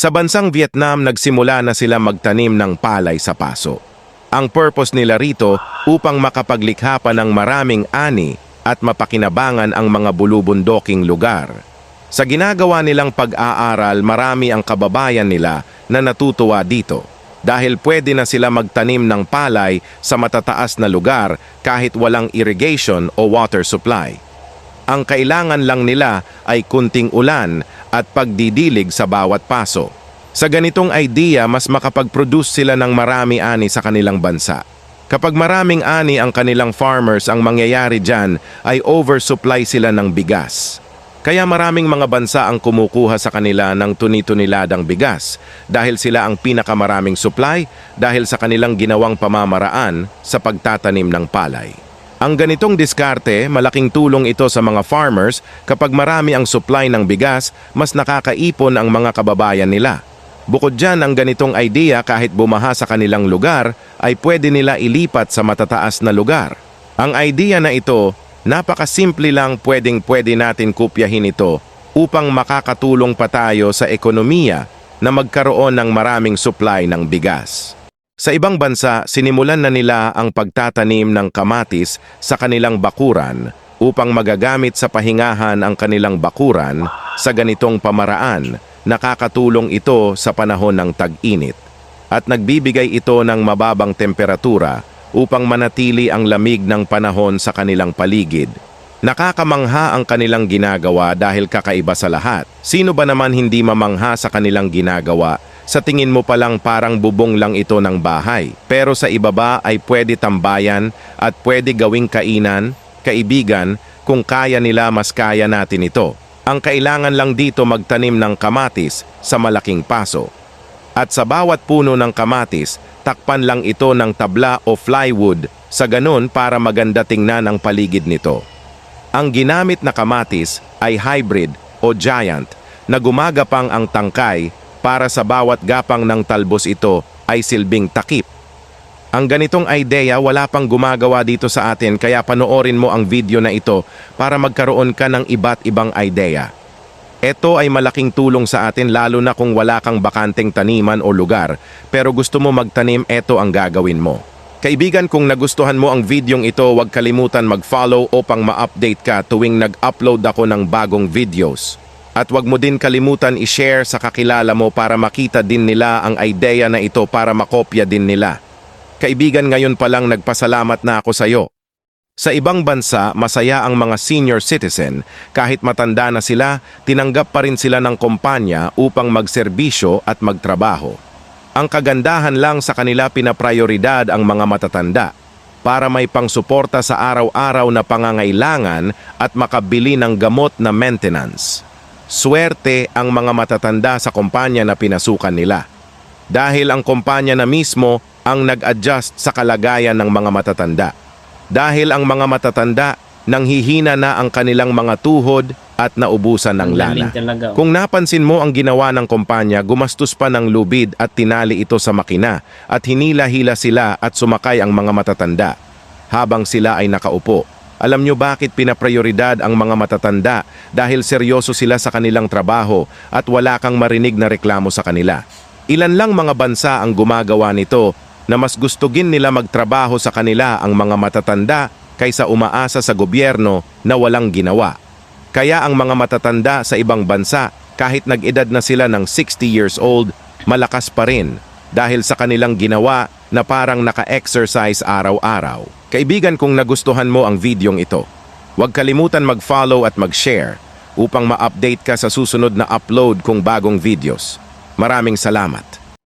Sa bansang Vietnam, nagsimula na sila magtanim ng palay sa paso. Ang purpose nila rito upang makapaglikha pa ng maraming ani at mapakinabangan ang mga bulubundoking lugar. Sa ginagawa nilang pag-aaral, marami ang kababayan nila na natutuwa dito dahil pwede na sila magtanim ng palay sa matataas na lugar kahit walang irrigation o water supply. Ang kailangan lang nila ay kunting ulan at pagdidilig sa bawat paso. Sa ganitong idea, mas makapag-produce sila ng marami ani sa kanilang bansa. Kapag maraming ani ang kanilang farmers, ang mangyayari dyan ay oversupply sila ng bigas. Kaya maraming mga bansa ang kumukuha sa kanila ng tuni-tuniladang bigas dahil sila ang pinakamaraming supply dahil sa kanilang ginawang pamamaraan sa pagtatanim ng palay. Ang ganitong diskarte, malaking tulong ito sa mga farmers kapag marami ang supply ng bigas, mas nakakaipon ang mga kababayan nila. Bukod dyan, ang ganitong idea kahit bumaha sa kanilang lugar ay pwede nila ilipat sa matataas na lugar. Ang idea na ito, napakasimple lang pwedeng pwede natin kopyahin ito upang makakatulong pa tayo sa ekonomiya na magkaroon ng maraming supply ng bigas. Sa ibang bansa, sinimulan na nila ang pagtatanim ng kamatis sa kanilang bakuran upang magagamit sa pahingahan ang kanilang bakuran sa ganitong pamaraan. Nakakatulong ito sa panahon ng tag-init at nagbibigay ito ng mababang temperatura upang manatili ang lamig ng panahon sa kanilang paligid. Nakakamangha ang kanilang ginagawa dahil kakaiba sa lahat. Sino ba naman hindi mamangha sa kanilang ginagawa? Sa tingin mo palang parang bubong lang ito ng bahay. Pero sa ibaba ay pwede tambayan at pwede gawing kainan, kaibigan, kung kaya nila mas kaya natin ito. Ang kailangan lang dito magtanim ng kamatis sa malaking paso. At sa bawat puno ng kamatis, takpan lang ito ng tabla o plywood sa ganun para maganda tingnan ang paligid nito. Ang ginamit na kamatis ay hybrid o giant na gumagapang ang tangkay para sa bawat gapang ng talbos ito ay silbing takip. Ang ganitong idea wala pang gumagawa dito sa atin kaya panoorin mo ang video na ito para magkaroon ka ng iba't ibang idea. Ito ay malaking tulong sa atin lalo na kung wala kang bakanteng taniman o lugar pero gusto mo magtanim, ito ang gagawin mo. Kaibigan, kung nagustuhan mo ang videong ito, huwag kalimutan mag-follow upang ma-update ka tuwing nag-upload ako ng bagong videos. At huwag mo din kalimutan i-share sa kakilala mo para makita din nila ang idea na ito para makopya din nila. Kaibigan, ngayon pa lang nagpasalamat na ako sa iyo. Sa ibang bansa, masaya ang mga senior citizen. Kahit matanda na sila, tinanggap pa rin sila ng kumpanya upang magserbisyo at magtrabaho. Ang kagandahan lang sa kanila pinaprioridad ang mga matatanda para may pangsuporta sa araw-araw na pangangailangan at makabili ng gamot na maintenance. Swerte ang mga matatanda sa kumpanya na pinasukan nila. Dahil ang kumpanya na mismo ang nag-adjust sa kalagayan ng mga matatanda. Dahil ang mga matatanda, nanghihina na ang kanilang mga tuhod at naubusan ng lana. oh. Kung napansin mo ang ginawa ng kumpanya, gumastos pa ng lubid at tinali ito sa makina at hinila-hila sila at sumakay ang mga matatanda habang sila ay nakaupo. Alam nyo bakit pinaprioridad ang mga matatanda dahil seryoso sila sa kanilang trabaho at wala kang marinig na reklamo sa kanila. Ilan lang mga bansa ang gumagawa nito na mas gustugin nila magtrabaho sa kanila ang mga matatanda kaysa umaasa sa gobyerno na walang ginawa. Kaya ang mga matatanda sa ibang bansa, kahit nag-edad na sila ng 60 years old, malakas pa rin dahil sa kanilang ginawa na parang naka-exercise araw-araw. Kaibigan kung nagustuhan mo ang videong ito, huwag kalimutan mag-follow at mag-share upang ma-update ka sa susunod na upload kong bagong videos. Maraming salamat.